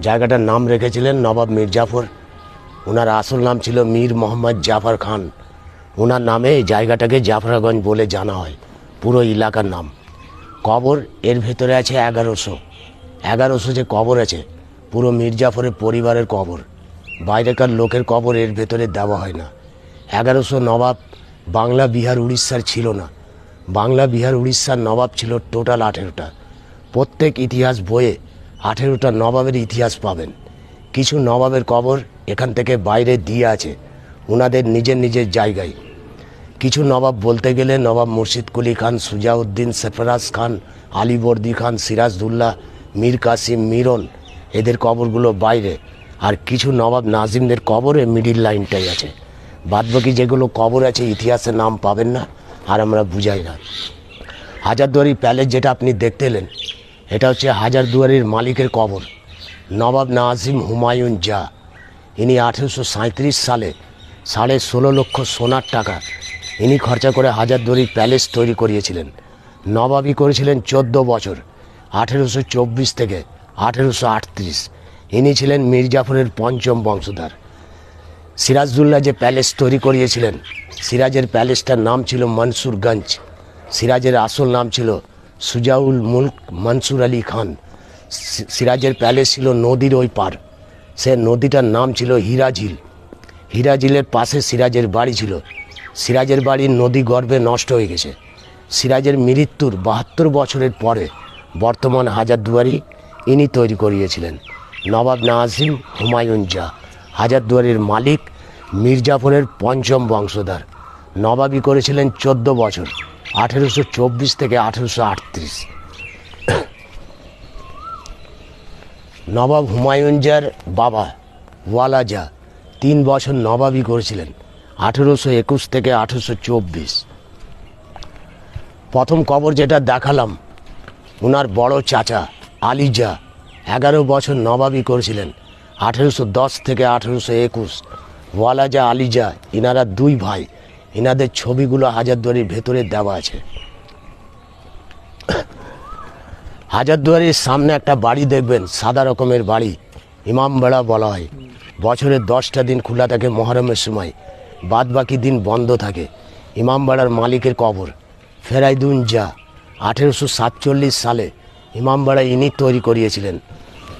জায়গাটার নাম রেখেছিলেন নবাব মির্জাফর ওনার আসল নাম ছিল মীর মোহাম্মদ জাফর খান। ওনার নামে এই জায়গাটাকে জাফরাগঞ্জ বলে জানা হয়। পুরো এলাকার নাম। কবর এর ভেতরে আছে এগারোশো। এগারোশো যে কবর আছে, পুরো মির্জাফরের পরিবারের কবর। বাইরেকার লোকের কবর এর ভেতরে দেওয়া হয় না। এগারোশো নবাব বাংলা, বিহার, উড়িষ্যার ছিল না। বাংলা, বিহার, উড়িষ্যার নবাব ছিল টোটাল আঠেরোটা। প্রত্যেক ইতিহাস বইয়ে আঠেরোটা নবাবের ইতিহাস পাবেন। কিছু নবাবের কবর এখান থেকে বাইরে দিয়ে আছে ওনাদের নিজের নিজের জায়গায়। কিছু নবাব বলতে গেলে নবাব মুর্শিদ কুলি খান, সুজাউদ্দিন সেফরাজ খান, আলিবর্দি খান, সিরাজদুল্লাহ, মীর কাসিম, মিরন, এদের কবরগুলো বাইরে। আর কিছু নবাব নাজিমদের কবরে মিডিল লাইনটাই আছে। বাদবাকি যেগুলো কবর আছে ইতিহাসে নাম পাবেন না, আর আমরা বুঝাই না। হাজারদুয়ারি প্যালেস যেটা আপনি দেখতে এলেন এটা হচ্ছে হাজারদুয়ারির মালিকের কবর। নবাব নাজিম হুমায়ুন জা। ইনি আঠেরোশো সালে সাড়ে ষোলো লক্ষ সোনার টাকা ইনি খরচা করে হাজারদুয়ারির প্যালেস তৈরি করিয়েছিলেন। নবাবই করেছিলেন চোদ্দ বছর, আঠেরোশো চব্বিশ থেকে আঠেরোশো আটত্রিশ। ইনি ছিলেন মির্জাফরের পঞ্চম বংশধর। সিরাজদুল্লাহ যে প্যালেস তৈরি করিয়েছিলেন, সিরাজের প্যালেসটার নাম ছিল মনসুরগঞ্জ। সিরাজের আসল নাম ছিল সুজাউল মুলক মনসুর আলী খান সিরাজের প্যালেস ছিল নদীর ওই পার। সে নদীটার নাম ছিল হিরাঝিল হিরাঝিলের পাশে সিরাজের বাড়ি ছিল। সিরাজের বাড়ি নদী গর্ভে নষ্ট হয়ে গেছে। সিরাজের মৃত্যুর বাহাত্তর বছরের পরে বর্তমান হাজারদুয়ারি ইনি তৈরি করিয়েছিলেন। নবাব নাজিম হুমায়ুন জা হাজারদুয়ারির মালিক মির্জাফরের পঞ্চম বংশধর। নবাবি করেছিলেন চোদ্দ বছর। আঠেরোশো চব্বিশ থেকে আঠেরোশো আটত্রিশ। নবাব হুমায়ুন জার বাবা ওয়ালাজা তিন বছর নবাবই করেছিলেন, আঠেরোশো একুশ থেকে আঠেরোশো চব্বিশ। প্রথম কবর যেটা দেখালাম ওনার বড় চাচা আলিজা এগারো বছর নবাবি করেছিলেন, আঠেরোশো দশ থেকে আঠেরোশো একুশ। ওয়ালাজা আলিজা, ইনারা দুই ভাই। ইনাদের ছবিগুলো হাজারদুয়ারির ভেতরে দেওয়া আছে। হাজারদুয়ারির সামনে একটা বাড়ি দেখবেন, সাদা রকমের বাড়ি ইমামবাড়া বলা হয়। বছরের দশটা দিন খোলা থাকে মহরমের সময় বাদ বাকি দিন বন্ধ থাকে। ইমামবাড়ার মালিকের কবর, ফেরাইদুন যা আঠেরোশো সাতচল্লিশ সালে ইমামবাড়া ইনি তৈরি করিয়েছিলেন।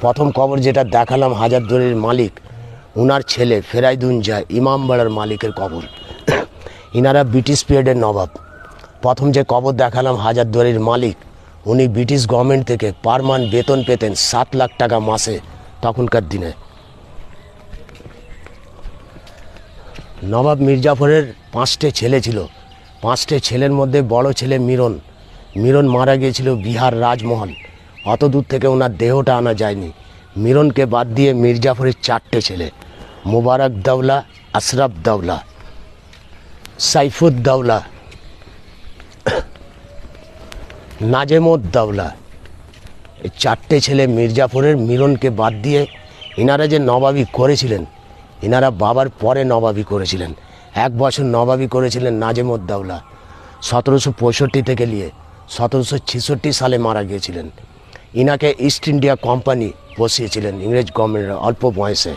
প্রথম কবর যেটা দেখালাম হাজারদুয়ারির মালিক, উনার ছেলে ফেরাইদুন জা ইমামবাড়ার মালিকের কবর। ইনারা ব্রিটিশ পিরিয়ডের নবাব। প্রথম যে কবর দেখালাম হাজারদুয়ারির মালিক, উনি ব্রিটিশ গভর্নমেন্ট থেকে পার মান বেতন পেতেন সাত লাখ টাকা মাসে তখনকার দিনে। নবাব মির্জাফরের পাঁচটে ছেলে ছিল। পাঁচটে ছেলের মধ্যে বড় ছেলে মিরন। মিরন মারা গিয়েছিল বিহার রাজমহল। অত দূর থেকে ওনার দেহটা আনা যায়নি। মিরনকে বাদ দিয়ে মির্জাফরের চারটে ছেলে, মুবারক দৌলা, আশরাফ দৌলা। সাইফুদ্দৌলা নাজেমুদ্দৌলা এই চারটে ছেলে মির্জাফরের মিলনকে বাদ দিয়ে ইনারা যে নবাবি করেছিলেন, ইনারা বাবার পরে নবাবি করেছিলেন, এক বছর নবাবি করেছিলেন নাজেমুদ্দৌলা সতেরোশো পঁয়ষট্টি থেকে নিয়ে সতেরোশো ছেষট্টি সালে মারা গিয়েছিলেন। ইনাকে ইস্ট ইন্ডিয়া কোম্পানি বসিয়েছিলেন ইংরেজ গভর্নমেন্টের অল্প বয়সে।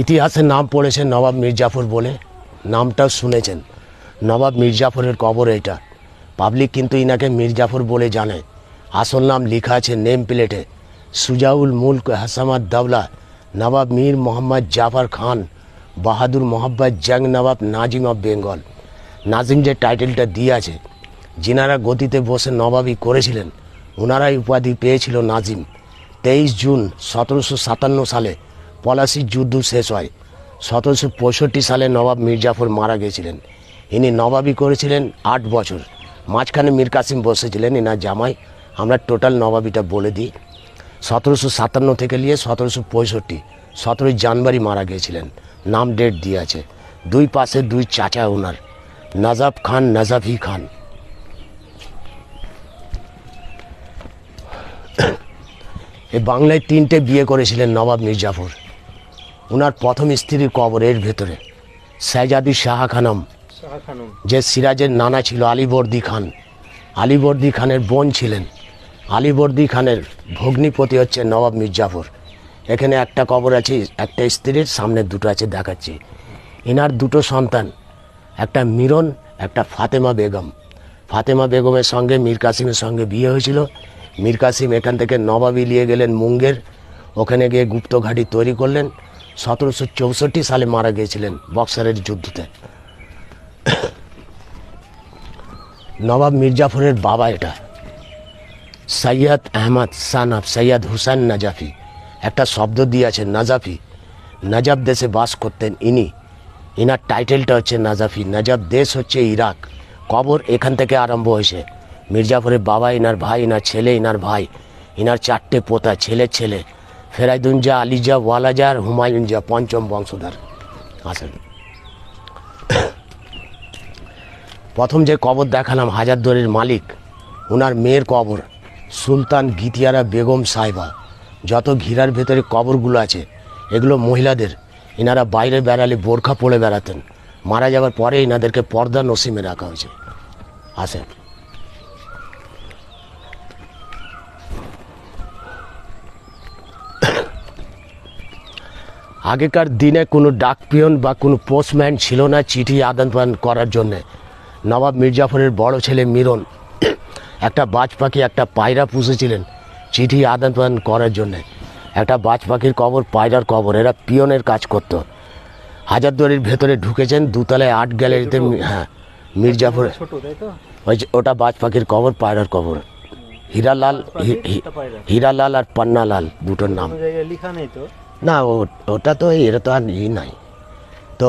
ইতিহাসে নাম পড়েছে নবাব মির্জাফর বলে, নামটাও শুনেছেন। নবাব মির্জাফরের কবর এটা। পাবলিক কিন্তু ইনাকে মির্জাফর বলে জানে। আসল নাম লেখা আছে নেম প্লেটে। সুজাউল মুল্ক হাসামাদ দাওলা, নবাব মীর মোহাম্মদ জাফর খান, বাহাদুর মোহাম্মদ জং নবাব নাজিম অফ বেঙ্গল। নাজিম যে টাইটেলটা দিয়ে আছে, যিনারা গতিতে বসে নবাবই করেছিলেন ওনারাই উপাধি পেয়েছিল নাজিম। তেইশ জুন সতেরোশো সাতান্ন সালে পলাশির যুদ্ধ শেষ হয়। সতেরোশো পঁয়ষট্টি সালে নবাব মির্জাফর মারা গিয়েছিলেন। ইনি নবাবি করেছিলেন আট বছর। মাঝখানে মীর কাসিম বসেছিলেন ইনার জামাই। আমরা টোটাল নবাবিটা বলে দিই। সতেরোশো সাতান্ন থেকে নিয়ে সতেরোশো পঁয়ষট্টি, সতেরোই জানুয়ারি মারা গিয়েছিলেন। নাম ডেট দিয়ে আছে। দুই পাশে দুই চাচা ওনার। নাজাব খান, নাজাফি খান। এ বাংলায় তিনটে বিয়ে করেছিলেন নবাব মির্জাফর। ওনার প্রথম স্ত্রীর কবর এর ভেতরে। শাহজাদি শাহ খানম যে সিরাজের নানা ছিল আলিবর্দি খান। আলীবর্দী খানের বোন ছিলেন। আলীবর্দী খানের ভগ্নিপতি হচ্ছে নবাব মির্জাফর। এখানে একটা কবর আছে একটা স্ত্রীর সামনে দুটো আছে দেখাচ্ছি। এনার দুটো সন্তান একটা মিরন একটা ফাতেমা বেগম। ফাতেমা বেগমের সঙ্গে মীর কাসিমের সঙ্গে বিয়ে হয়েছিল। মীর কাসিম এখান থেকে নবাবি নিয়ে গেলেন মুঙ্গের। ওখানে গিয়ে গুপ্ত ঘাঁটি তৈরি করলেন। সতেরোশো চৌষট্টি সালে মারা গিয়েছিলেন বক্সারের যুদ্ধতে। নবাব মির্জাফরের বাবা এটা। সৈয়দ আহমদ সানাফ সৈয়দ হুসেন নাজাফি। একটা শব্দ দিয়ে আছে নাজাফি নাজাব দেশে বাস করতেন ইনি। ইনার টাইটেলটা হচ্ছে নাজাফি। নাজাব দেশ হচ্ছে ইরাক। কবর এখান থেকে আরম্ভ হয়েছে। মির্জাফরের বাবা, ইনার ভাই, ইনার ছেলে, ইনার ভাই। ইনার চারটে পোতা ছেলের ছেলে। ফেরাইদুনজা, আলিজা ওয়ালাজা হুমায়ুনজা, পঞ্চম বংশধর। আসেন প্রথম যে কবর দেখালাম হাজারদুয়ারির মালিক ওনার মেয়ের কবর, সুলতান গীতিয়ারা বেগম সাহেবা। যত ঘিরার ভেতরে কবরগুলো আছে, এগুলো মহিলাদের। এনারা বাইরে বেড়ালে বোরখা পড়ে বেড়াতেন। মারা যাওয়ার পরে এনাদেরকে পর্দা নসিমে রাখা হয়েছে। আসেন আগেকার দিনে কোনো ডাকপিয়ন বা কোনো পোস্টম্যান ছিল না চিঠি আদান প্রদান করার জন্যে। নবাব মির্জাফরের বড় ছেলে মিরন একটা বাজ পাখি একটা পায়রা পুষেছিলেন চিঠি আদান প্রদান করার জন্যে। একটা বাজ পাখির কবর পায়রার কবর এরা পিয়নের কাজ করতো। হাজারদুয়ারির ভেতরে ঢুকেছেন দুতলায় আর্ট গ্যালারিতে হ্যাঁ মির্জাফর ওই যে ওটা বাজ পাখির কবর পায়রার কবর। হীরালাল হীরালাল আর পান্নালাল দুটোর নাম। লেখা নেই তো? না ওটা তো এরা তো আর ই নাই। তো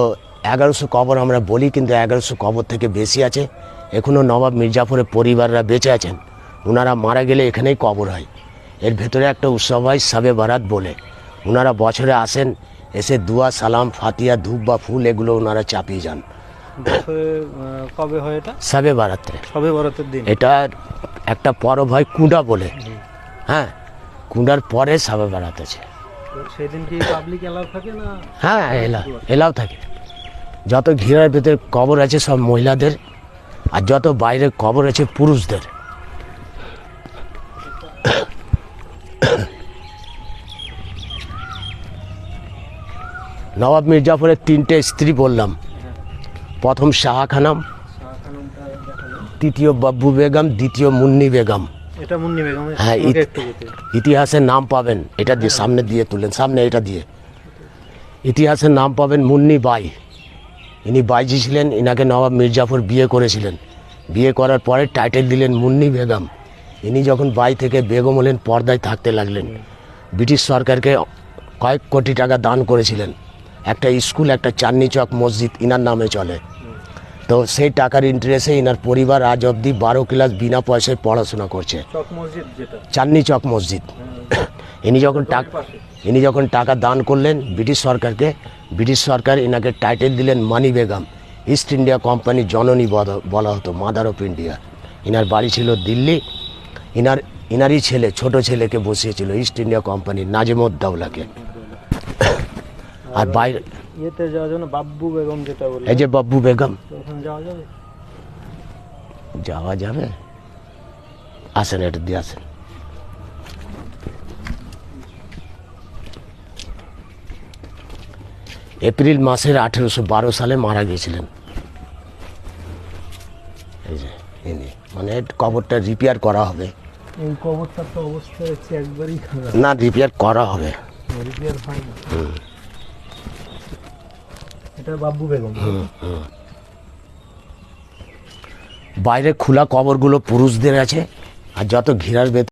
এগারোশো কবর আমরা বলি কিন্তু এগারোশো কবর থেকে বেশি আছে। এখনও নবাব মির্জাফরের পরিবাররা বেঁচে আছেন। ওনারা মারা গেলে এখানেই কবর হয়। এর ভেতরে একটা উৎসব হয় সাবে বারাত বলে। ওনারা বছরে আসেন এসে দুয়া সালাম ফাতিয়া ধূপ বা ফুল এগুলো ওনারা চাপিয়ে যান। কবে হয় এটা? সাবে বারাতে। সবে বরাতের দিন। এটার একটা পরব হয় কুঁডা বলে। হ্যাঁ কুঁডার পরে সাবে বারাত আছে। সেদিন কি পাবলিক এলাও থাকে না? হ্যাঁ এলা এলাও থাকে। যত ঘিরার ভেতরে কবর আছে সব মহিলাদের আর যত বাইরে কবর আছে পুরুষদের। নবাব মির্জাফরের তিনটে স্ত্রী বললাম। প্রথম শাহ খানাম তৃতীয় বাব্বু বেগম দ্বিতীয় মুন্নি বেগম। এটা মুন্নি বেগম হ্যাঁ, ইতিহাসের নাম পাবেন এটা দিয়ে সামনে দিয়ে তুলেন সামনে এটা দিয়ে। ইতিহাসের নাম পাবেন মুন্নি বাই। ইনি বাইজি ছিলেন ইনাকে নবাব মির্জাফর বিয়ে করেছিলেন। বিয়ে করার পরে টাইটেল দিলেন মুন্নি বেগম। ইনি যখন বাই থেকে বেগম হলেন পর্দায় থাকতে লাগলেন। ব্রিটিশ সরকারকে কয়েক কোটি টাকা দান করেছিলেন। একটা স্কুল একটা চাঁদনি চক মসজিদ ইনার নামে চলে। তো সেই টাকার ইন্টারেস্টে ইনার পরিবার আজ অবধি বারো ক্লাস বিনা পয়সায় পড়াশোনা করছে। চাঁদনি চক মসজিদ। ইনি যখন টাকা ইনি যখন টাকা দান করলেন ব্রিটিশ সরকারকে ব্রিটিশ সরকার এনাকে টাইটেল দিলেন মানি বেগম। ইস্ট ইন্ডিয়া কোম্পানির জননী বলা- হতো মাদার অফ ইন্ডিয়া ইনার বাড়ি ছিল দিল্লি। ইনার ইনারই ছেলে ছোট ছেলেকে বসিয়েছিল ইস্ট ইন্ডিয়া কোম্পানির নাজেমুদ্দৌলাকে আর বাইরে ইয়েতে যাওয়ার জন্য বাব্বু বেগম যেটা বলে এই যে বাব্বু বেগম। ওখানে যাওয়া যাবে? যাওয়া যাবে? আসেন এটা দিয়ে আসেন। এপ্রিল মাসের আঠেরোশো বারো সালে মারা গিয়েছিলেন। এই যে ইনি মানে কবরটা রিপেয়ার করা হবে। এই কবরটার তো অবস্থা হচ্ছে একবারই না রিপেয়ার করা হবে। রিপেয়ার হয় না এটা বেগম। বাইরে খোলা কবরগুলো পুরুষদের আছে আর যত ঘিরার ভেতর